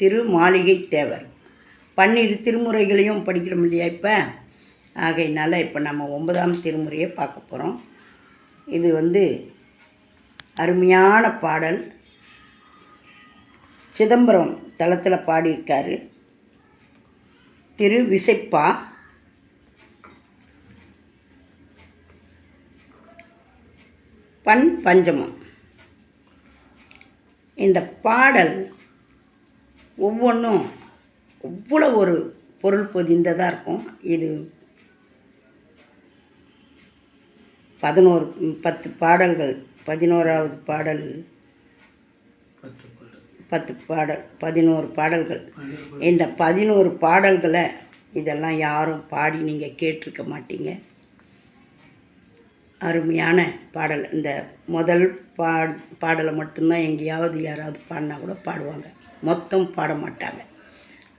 திரு மாளிகை தேவர். பன்னிரு திருமுறைகளையும் படிக்கிறோம் இல்லையா இப்போ? ஆகையினால இப்போ நம்ம ஒன்பதாம் திருமுறையை பார்க்க போகிறோம் இது வந்து அருமையான பாடல். சிதம்பரம் தளத்தில் பாடியிருக்காரு. திரு விசைப்பா பண் பஞ்சமம். இந்த பாடல் ஒவ்வொன்றும் அவ்வளோ ஒரு பொருள் பொதிந்ததாக இருக்கும்? இது பதினோரு பத்து பாடல்கள் பதினோராவது பாடல் பத்து பாடல். பதினோரு பாடல்கள். இந்த பதினோரு பாடல்களை இதெல்லாம் யாரும் பாடி நீங்கள் கேட்டிருக்க மாட்டீங்க. அருமையான பாடல். இந்த முதல் பா பாடலை மட்டும்தான் எங்கேயாவது யாராவது பாடினா கூட பாடுவாங்க. மொத்தம் பாட மாட்டாங்க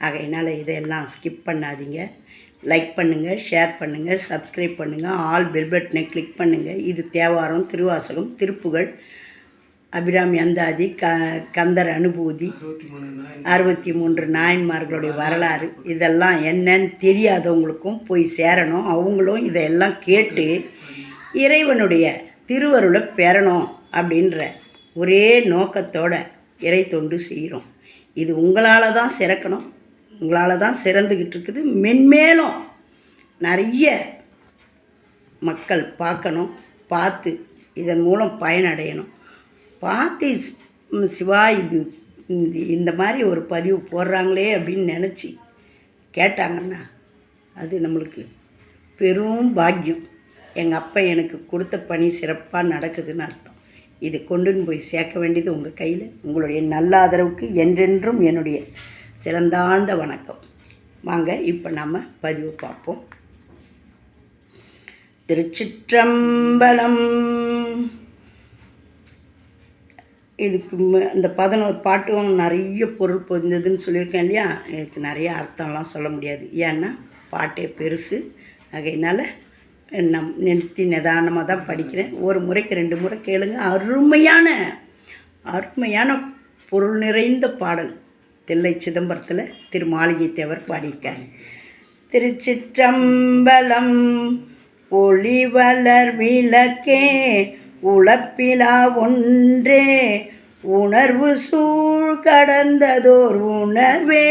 ஆகையினால் இதையெல்லாம் ஸ்கிப் பண்ணாதீங்க. லைக் பண்ணுங்கள் ஷேர் பண்ணுங்கள் சப்ஸ்கிரைப் பண்ணுங்கள் ஆல் பெல் பட்டனை கிளிக் பண்ணுங்கள் இது தேவாரம் திருவாசகம் திருப்புகழ் அபிராமி அந்தாதி க கந்தர் அனுபூதி அறுபத்தி மூன்று நாயன்மார்களுடைய வரலாறு இதெல்லாம் என்னன்னு தெரியாதவங்களுக்கும் போய் சேரணும். அவங்களும் இதையெல்லாம் கேட்டு இறைவனுடைய திருவருளை பெறணும் அப்படின்ற ஒரே நோக்கத்தோட இறை தொண்டு செய்கிறோம் இது உங்களால் தான் சிறக்கணும். உங்களால் தான் சிறந்துக்கிட்டு இருக்குது மென்மேலும் நிறைய மக்கள் பார்க்கணும் பார்த்து இதன் மூலம் பயனடையணும். பார்த்து சிவா இது இந்த மாதிரி ஒரு பதிவு போடுறாங்களே அப்படின்னு நினச்சி கேட்டாங்கன்னா அது நம்மளுக்கு பெரும் பாக்கியம். எங்கள் அப்பா எனக்கு கொடுத்த பணி சிறப்பாக நடக்குதுன்னு அர்த்தம். இது கொண்டுன்னு போய் சேர்க்க வேண்டியது உங்கள் கையில். உங்களுடைய நல்ல ஆதரவுக்கு என்றென்றும் என்னுடைய சிறந்தாழ்ந்த வணக்கம். வாங்க இப்போ நம்ம பதிவு பார்ப்போம். திருச்சிற்றம்பலம். இதுக்கு அந்த பதினோரு பாட்டும் நிறைய பொருள் பொருந்ததுன்னு சொல்லியிருக்கேன் இல்லையா? இதுக்கு நிறைய அர்த்தம்லாம் சொல்ல முடியாது. ஏன்னா பாட்டே பெருசு. அதையினால் நம் நிறுத்தி நிதானமாக தான் படிக்கிறேன். ஒரு முறைக்கு ரெண்டு முறை கேளுங்க. அருமையான அருமையான பொருள் நிறைந்த பாடல். தில்லை சிதம்பரத்தில் திரு மாளிகை தேவர் பாடியிருக்கார். திருச்சிற்றம்பலம் ஒளிவலர் விளக்கே உழப்பிலா ஒன்றே உணர்வு சூழ் கடந்ததோர் உணர்வே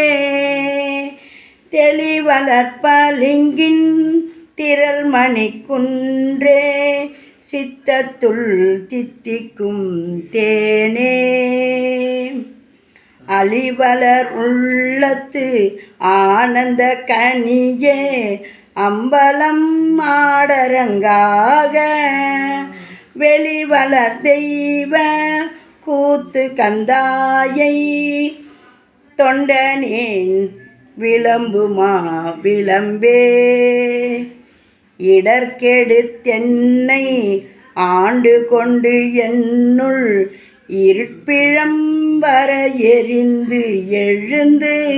தெளிவளர்ப்பலிங்கின் திரள் மணிக்குன்றே சித்தத்துள் தித்திக்கும் தேனே. அழிவலர் உள்ளத்து ஆனந்த கனியே அம்பலம் மாடரங்காக வெளிவளர் தெய்வ கூத்து கந்தாயை தொண்டனேன் விளம்புமா விளம்பே. இடர்கெடுத்தென்னை ஆண்டு கொண்டு என்னுள் இருட்பிழம்பர எரிந்து எழுந்து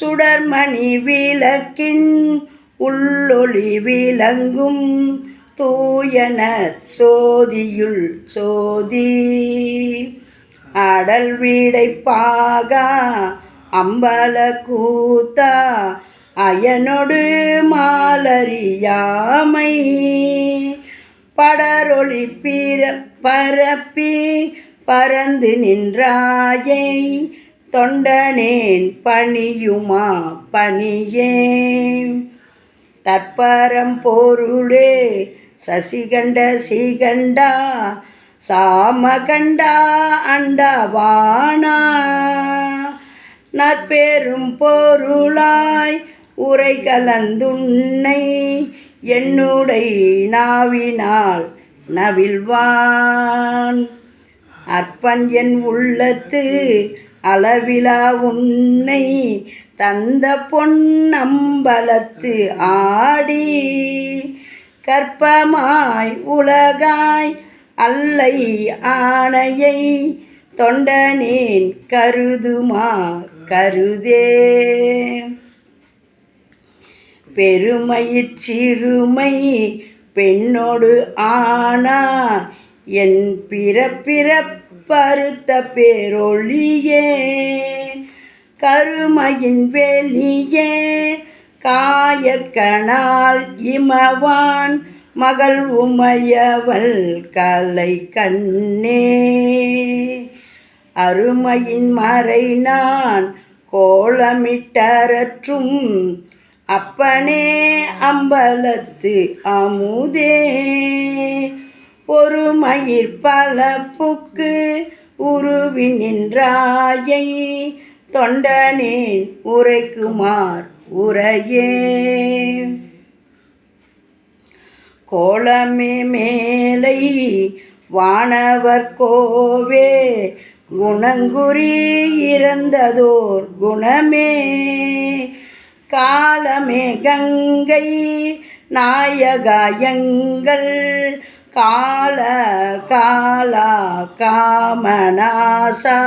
சுடர்மணி விளக்கின் உள்ளொளி விளங்கும் தூயன சோதியுள் சோதி. அடல் வீடைப்பாகா அம்பல கூத்தா அயனொடு மாலறியாமை. படரொளி பிற பரப்பி பறந்து நின்றாயை. தொண்டனேன் பணியுமா பணியே. தற்பரம் பொருளே சசிகண்ட சீகண்டா. சாமகண்டா அண்டவானா நற்பெரும் பொருளாய் உரை கலந்துன்னை என்னுடை நாவினால் நவில்வான் அற்பன் என் உள்ளத்து அளவிலா உன்னை தந்த பொன்னம்பலத்து ஆடி. கற்பமாய் உலகாய் அல்லை ஆணையை தொண்டனேன் கருதுமா கருதே. பெருமையிற் சிறுமை பெண்ணோடு ஆனா என் பிறப்பிறப்பறுத்த பேரொழியே. கருமையின் வெளியே காயற்கனால் இமவான் மகள் உமையவள் கலை கண்ணே. அருமையின் மறை நான் கோலமிட்டரற்றும் அப்பனே அம்பலத்து அமுதே. ஒரு மயிர் பல புக்கு உருவி நின்றாயை. தொண்டனேன் உரைக்குமார் உரையே. கோலமே மேலை வானவர் கோவே. குணங்குறி இறந்ததோர் குணமே. காலமே கங்கை நாயகாயங்கள். கால காலா காமநாசா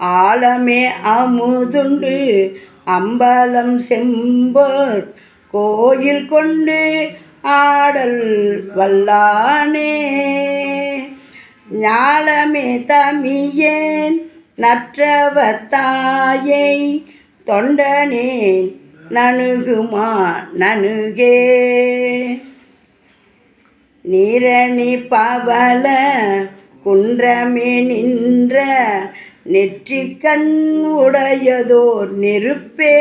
ஆலமே அமுதுண்டு அம்பலம் செம்போர் கோயில் கொண்டு ஆடல் வல்லானே. ஞாலமே தமியேன் நற்றவத்தாயை தொண்டனேன் நணுகுமா நணுகே. நீரணி பவல குன்றமே நின்ற நெற்றிக்கண் உடையதோர் நெருப்பே.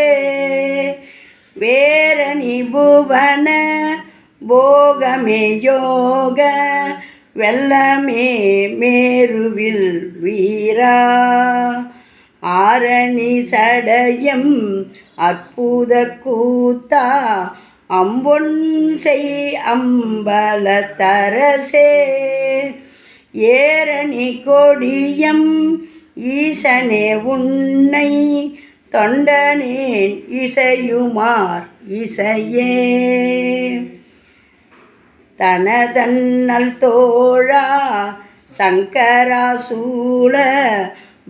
வேரணி புவன போகமே யோக வெள்ளமே மேருவில் வீரா. ஆரணி சடயம் அற்புத கூத்தா அம்பொன் செய் அம்பல ஏரணி கொடியம் ஈசனே உன்னை தொண்டனேன் இசையுமார் இசையே. தனதன்னல் தோழா சங்கரா சூழ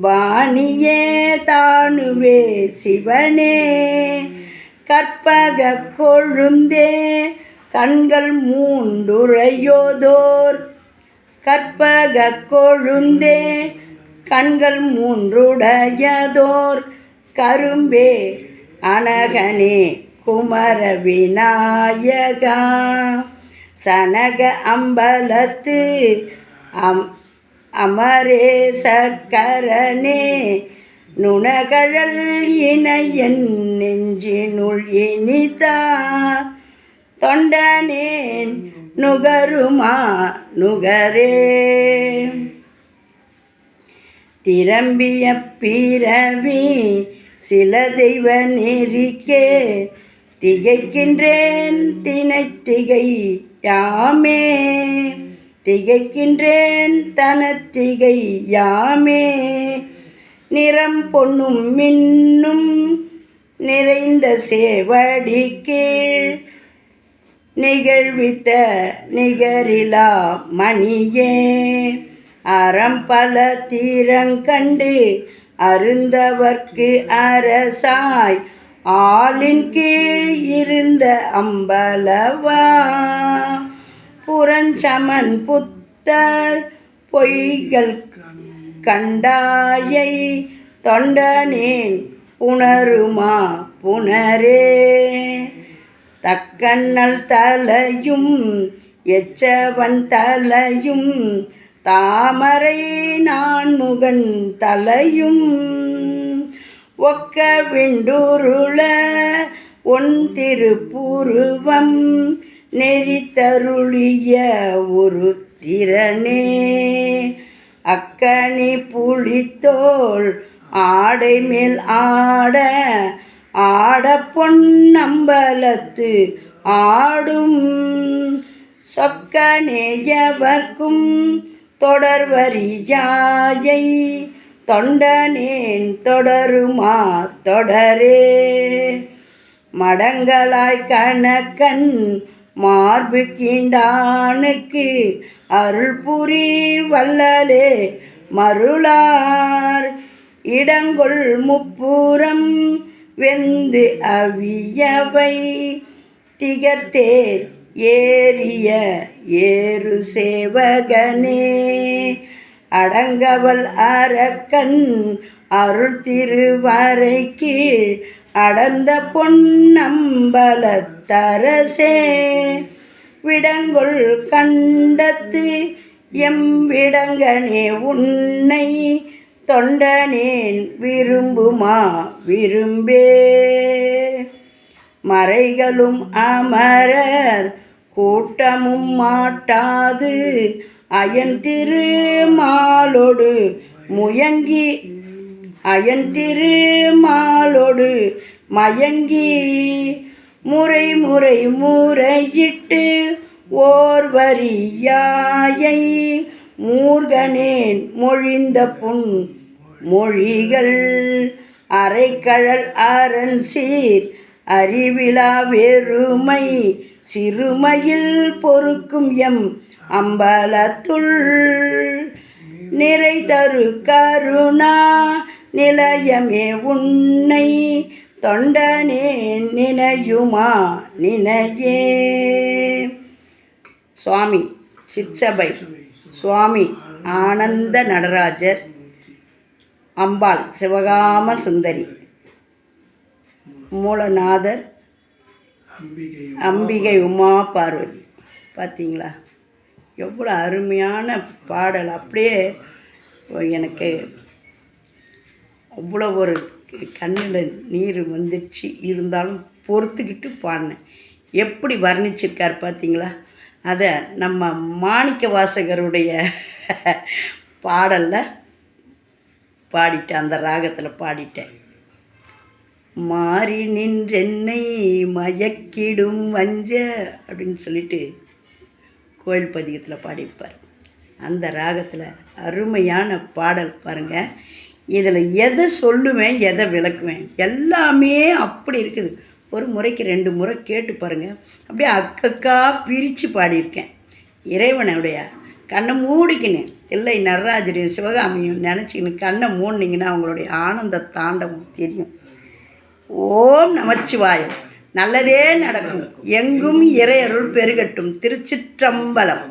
வாணியே தானுவே சிவனே. கற்பக கொழுந்தே கண்கள் மூன்றுரையோதோர். கற்பக கொழுந்தே கண்கள் மூன்றுடையதோர். கரும்பே அனகனே குமர விநாயகா. சனக அம்பலத்து அம் அமரே சக்கரனே நுணகழல் இணையன் நெஞ்சினுள் இனிதா. தொண்டனேன் நுகருமா நுகரே. திரம்பிய பிறவி சில தெய்வ நெறிக்கே திகைக்கின்றேன் தினை திகை யாமே. திகைக்கின்றேன் தனத்திகை யாமே. நிறம் பொன்னும் மின்னும் நிறைந்த சேவடி கீழ் நிகழ்வித்த நிகரிலா மணியே. அறம் பல தீரங்கண்டு அருந்தவர்க்கு அரசாய். ஆளின் கீழ் இருந்த அம்பலவா. புறஞ்சமன் புத்தர் பொய்கள் கண்டாயை தொண்டனேன் புணருமா புணரே. தக்கண்ணல் தலையும் எச்சவன் தலையும் தாமரை நான் முகன் தலையும் ஒக்க விண்டுருள உன் திருப்புருவம் நெறித்தருளிய ஒரு திறனே. அக்கனி புலித்தோள் ஆடை மேல் ஆட ஆட பொன்னம்பலத்து ஆடும். சொக்கனேயவர்க்கும் தொடர்வரியாயை தொண்டனேன் தொடருமா தொடரே. மடங்களாய் கணக்கன் மார்பு கீண்டானுக்கு அருள் புரி வல்லலே மருளார். இடங்கொள் முப்புறம் வெந்து அவியவை. திகத்தேர் ஏறிய ஏறு சேவகனே. அடங்கவல் அரக்கன் அருள் திருவரை கீழ் அடர்ந்த பொன்னம்பலத்தரசே விடங்குள் கண்டத்து எம் விடங்கனே உன்னை தொண்டனேன் விரும்புமா விரும்பே. மறைகளும் அமரர் கூட்டமும் மாட்டாது அயன் திருமாலோடு முயங்கி அயன் திருமாலோடு மயங்கி முறை முறை முறையிட்டு ஓர் வரியாயை மூர்கனேன் மொழிந்த புன் மொழிகள் அரைக்கழல் அரண் சீர் அறிவிழா வெறுமை சிறுமையில் பொறுக்கும் எம் அம்பலத்துள் நிறை தரு கருணா நிலையமே உன்னை தொண்டனே நினையுமா? நினையே. சுவாமி சிற்சபை. சுவாமி ஆனந்த நடராஜர். அம்பாள் சிவகாம சுந்தரி. மூலநாதர். அம்பிகை அம்பிகை உமா பார்வதி. பார்த்தீங்களா எவ்வளோ அருமையான பாடல். அப்படியே எனக்கு அவ்வளோ ஒரு கண்ணில் நீர் வந்துடுச்சு. இருந்தாலும் பொறுத்துக்கிட்டு பாடினேன். எப்படி வர்ணிச்சிருக்கார் பார்த்தீங்களா? அதை நம்ம மாணிக்க வாசகருடைய பாடலில் பாடிட்டேன் அந்த ராகத்தில் பாடிட்டேன். மாறி நின்றென்னை மயக்கிடும் வஞ்ச அப்படின்னு சொல்லிட்டு கோயில் பதிகத்தில் பாடிப்பார் அந்த ராகத்தில் அருமையான பாடல் பாருங்கள் இதில் எதை சொல்லுவேன் எதை விளக்குவேன் எல்லாமே அப்படி இருக்குது. ஒரு முறைக்கு ரெண்டு முறை கேட்டு பாருங்கள் அப்படியே அக்கக்கா பிரித்து பாடியிருக்கேன். இறைவனுடைய கண்ணை மூடிக்கின்னு இல்லை நடராஜரையும் சிவகாமியும் நினச்சிக்கின்னு கண்ணை மூடினீங்கன்னா அவங்களுடைய ஆனந்த தாண்டவம் தெரியும். ஓம் நமச்சிவாயம் நல்லதே நடக்கும். எங்கும் இறையருள் பெருகட்டும். திருச்சிற்றம்பலம்.